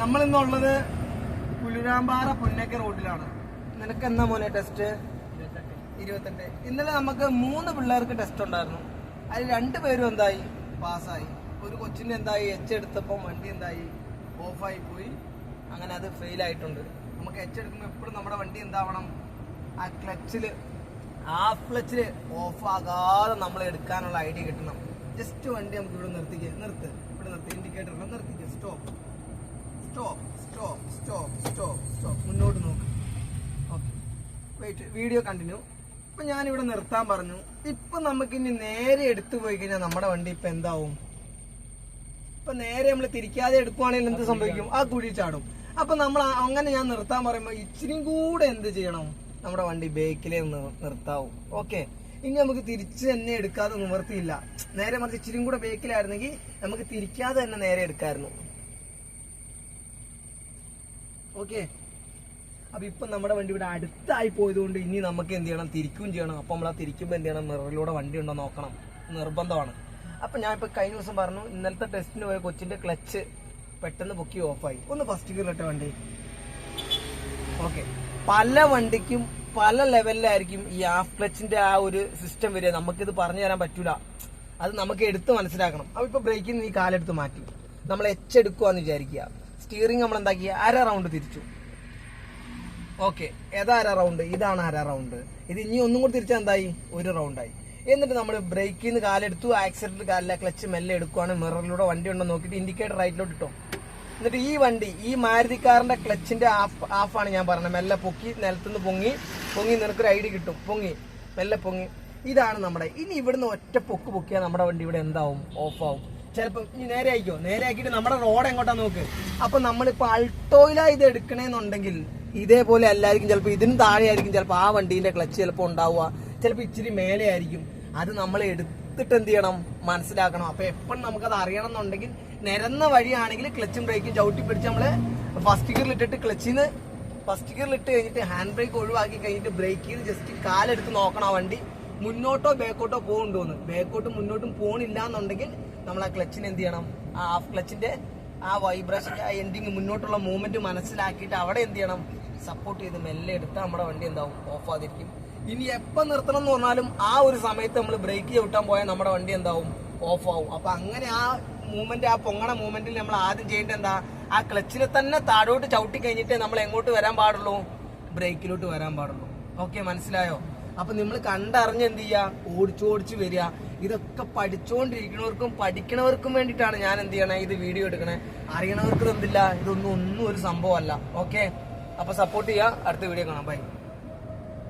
നമ്മൾ ഇന്നുള്ളത് പുലുരാമ്പാറ പുന്നക്ക റോഡിലാണ് നിനക്ക് എന്നാ മോനെ ടെസ്റ്റ് ഇരുപത്തെട്ട്. ഇന്നലെ നമുക്ക് മൂന്ന് പിള്ളേർക്ക് ടെസ്റ്റ് ഉണ്ടായിരുന്നു. അതിൽ രണ്ട് പേരും എന്തായി? പാസ്സായി. ഒരു കൊച്ചിന് എന്തായി? എച്ച് എടുത്തപ്പോൾ വണ്ടി എന്തായി? ഓഫായി പോയി. അങ്ങനെ അത് ഫെയിൽ ആയിട്ടുണ്ട്. നമുക്ക് എച്ച് എടുക്കുമ്പോൾ എപ്പോഴും നമ്മുടെ വണ്ടി എന്താവണം? ആ ക്ലച്ചിൽ ആ ക്ലച്ചിൽ ഓഫ് ആകാതെ നമ്മൾ എടുക്കാനുള്ള ഐഡിയ കിട്ടണം. ജസ്റ്റ് വണ്ടി നമുക്ക് ഇവിടെ നിർത്തിക്കുക നിർത്ത്. ഇവിടെ നിർത്തി. Indicator നിർത്തിക്കുക stop stop stop stop stop stop. മുന്നോട്ട് നോക്ക്. ഓക്കെ. വെയിറ്റ് വീഡിയോ കണ്ടിന്യൂ ഇപ്പൊ ഞാനിവിടെ നിർത്താൻ പറഞ്ഞു. ഇപ്പൊ നമുക്ക് ഇനി നേരെ എടുത്തു പോയി കഴിഞ്ഞാൽ നമ്മുടെ വണ്ടി ഇപ്പൊ എന്താവും? ഇപ്പൊ നേരെ നമ്മൾ തിരിക്കാതെ എടുക്കുവാണെങ്കിൽ എന്ത് സംഭവിക്കും? ആ കുഴി ചാടും. അപ്പൊ നമ്മൾ അങ്ങനെ ഞാൻ നിർത്താൻ പറയുമ്പോൾ ഇച്ചിരിയും കൂടെ എന്ത് ചെയ്യണം? നമ്മുടെ വണ്ടി ബേക്കിലേ നിർത്താവും. ഓക്കെ ഇനി നമുക്ക് തിരിച്ച് തന്നെ എടുക്കാതെ നിവർത്തിയില്ല. നേരെ മറിച്ച് ഇച്ചിരിയും കൂടെ ബേക്കിലായിരുന്നെങ്കിൽ നമുക്ക് തിരിക്കാതെ തന്നെ നേരെ എടുക്കായിരുന്നു. ഓക്കെ. അപ്പൊ ഇപ്പൊ നമ്മുടെ വണ്ടി ഇവിടെ അടുത്തായി പോയതുകൊണ്ട് ഇനി നമുക്ക് എന്ത് ചെയ്യണം? തിരിക്കുകയും ചെയ്യണം. അപ്പൊ നമ്മൾ ആ തിരിക്കുമ്പോൾ എന്ത് ചെയ്യണം? മിററിലൂടെ വണ്ടി ഉണ്ടോ നോക്കണം. നിർബന്ധമാണ്. അപ്പൊ ഞാൻ ഇപ്പൊ കഴിഞ്ഞ ദിവസം പറഞ്ഞു ഇന്നലത്തെ ടെസ്റ്റിന് പോയ കൊച്ചിന്റെ ക്ലച്ച് പെട്ടെന്ന് പൊക്കി ഓഫായി. ഒന്ന് ഫസ്റ്റ് ഗിയർ ഇട്ട വണ്ടി. ഓക്കെ. പല വണ്ടിക്കും പല ലെവലിലായിരിക്കും ഈ ഹാഫ് ക്ലച്ചിന്റെ ആ ഒരു സിസ്റ്റം വരിക. നമുക്കിത് പറഞ്ഞു തരാൻ പറ്റൂല. അത് നമുക്ക് എടുത്ത് മനസ്സിലാക്കണം. അപ്പൊ ഇപ്പൊ ബ്രേക്കിൽ നിന്ന് ഈ കാലെടുത്ത് മാറ്റി. നമ്മൾ എച്ച് എടുക്കുവാന്ന് വിചാരിക്കുക. സ്റ്റിയറിംഗ് നമ്മൾ എന്താക്കി അര റൗണ്ട് തിരിച്ചു. ഓക്കെ ഏതാ അര റൗണ്ട് ഇതാണ് അര റൗണ്ട് ഇത് ഇനി ഒന്നും കൂടി തിരിച്ചാൽ എന്തായി? ഒരു റൗണ്ടായി എന്നിട്ട് നമ്മൾ ബ്രേക്കിൽ നിന്ന് കാലെടുത്തു ആക്സിഡന്റ് കാലിലെ ക്ലച്ച് മെല്ലെ എടുക്കുവാണ്. മിററിലൂടെ വണ്ടി ഉണ്ടോ നോക്കിയിട്ട് ഇൻഡിക്കേറ്റർ റൈറ്റിലോട്ട് ഇട്ടോ. എന്നിട്ട് ഈ വണ്ടി ഈ മാരുതി കാറിന്റെ ക്ലച്ചിന്റെ ആഫ് ഹാഫാണ് ഞാൻ പറഞ്ഞത്. മെല്ലെ പൊക്കി നിലത്തുനിന്ന് പൊങ്ങി പൊങ്ങി നിനക്കൊരു ഐഡിയ കിട്ടും. പൊങ്ങി മെല്ലെ പൊങ്ങി. ഇതാണ് നമ്മുടെ ഇനി ഇവിടുന്ന് ഒറ്റ പൊക്ക് പൊക്കിയാൽ നമ്മുടെ വണ്ടി ഇവിടെ എന്താവും? ഓഫാവും ചിലപ്പോൾ നേരെ ആയിക്കോ നേരെ ആക്കിയിട്ട് നമ്മുടെ റോഡ് എങ്ങോട്ടാ നോക്ക്? അപ്പൊ നമ്മളിപ്പോ അൾട്ടോയിലാ ഇത് എടുക്കണേന്നുണ്ടെങ്കിൽ ഇതേപോലെ അല്ലായിരിക്കും. ചിലപ്പോൾ ഇതിന് താഴെ ആയിരിക്കും ചിലപ്പോൾ ആ വണ്ടീന്റെ ക്ലച്ച് ചിലപ്പോൾ ഉണ്ടാവുക. ചിലപ്പോൾ ഇച്ചിരി മേലെ ആയിരിക്കും അത് നമ്മൾ എടുത്തിട്ട് എന്ത് ചെയ്യണം? മനസ്സിലാക്കണം. അപ്പൊ എപ്പോഴും നമുക്കത് അറിയണം എന്നുണ്ടെങ്കിൽ നിരന്ന വഴിയാണെങ്കിൽ ക്ലച്ചും ബ്രേക്കും ചവിട്ടി പിടിച്ച് നമ്മൾ ഫസ്റ്റ് ഗിയറിൽ ഇട്ടിട്ട് ക്ലച്ചിന്ന് ഫസ്റ്റ് ഗിയറിൽ ഇട്ട് കഴിഞ്ഞിട്ട് ഹാൻഡ് ബ്രേക്ക് ഒഴിവാക്കി കഴിഞ്ഞിട്ട് ബ്രേക്കിൽ ജസ്റ്റ് കാലെടുത്ത് നോക്കണം ആ വണ്ടി. മുന്നോട്ടോ ബാക്കോട്ടോ പോകുന്നുണ്ടോന്ന് ബാക്കോട്ടും മുന്നോട്ടും പോണില്ല എന്നുണ്ടെങ്കിൽ നമ്മൾ ആ ക്ലച്ചിന് എന്ത് ചെയ്യണം? ആ ഹാഫ് ക്ലച്ചിന്റെ ആ വൈബ്രേഷൻ ആ എൻഡിങ് മുന്നോട്ടുള്ള മൂവ്മെന്റ് മനസ്സിലാക്കിയിട്ട് അവിടെ എന്ത് ചെയ്യണം? സപ്പോർട്ട് ചെയ്ത് മെല്ലെ എടുത്ത് നമ്മുടെ വണ്ടി എന്താവും? ഓഫ് ആതിരിക്കും. ഇനി എപ്പോൾ നിർത്തണം എന്ന് പറഞ്ഞാലും ആ ഒരു സമയത്ത് നമ്മൾ ബ്രേക്ക് ചവിട്ടാൻ പോയാൽ നമ്മുടെ വണ്ടി എന്താവും? ഓഫ് ആവും. അപ്പൊ അങ്ങനെ ആ മൂവ്മെന്റ് ആ പൊങ്ങണ മൂവ്മെന്റിൽ നമ്മൾ ആദ്യം ചെയ്യേണ്ടത് എന്താ? ആ ക്ലച്ചിനെ തന്നെ താഴോട്ട് ചവിട്ടി കഴിഞ്ഞിട്ട് നമ്മൾ എങ്ങോട്ട് വരാൻ പാടുള്ളൂ? ബ്രേക്കിലോട്ട് വരാൻ പാടുള്ളൂ. ഓക്കെ മനസ്സിലായോ? അപ്പൊ നമ്മൾ കണ്ടറിഞ്ഞ് എന്ത് ചെയ്യുക ഓടിച്ചു ഓടിച്ചു വരിക. ഇതൊക്കെ പഠിച്ചുകൊണ്ടിരിക്കുന്നവർക്കും പഠിക്കണവർക്കും വേണ്ടിയിട്ടാണ് ഞാൻ എന്ത് ചെയ്യണേ? ഇത് വീഡിയോ എടുക്കണേ. അറിയണവർക്ക് എന്തില്ല? ഇതൊന്നും ഒന്നും ഒരു സംഭവമല്ല. ഓക്കെ അപ്പൊ സപ്പോർട്ട് ചെയ്യുക അടുത്ത വീഡിയോ കാണാം. ബൈ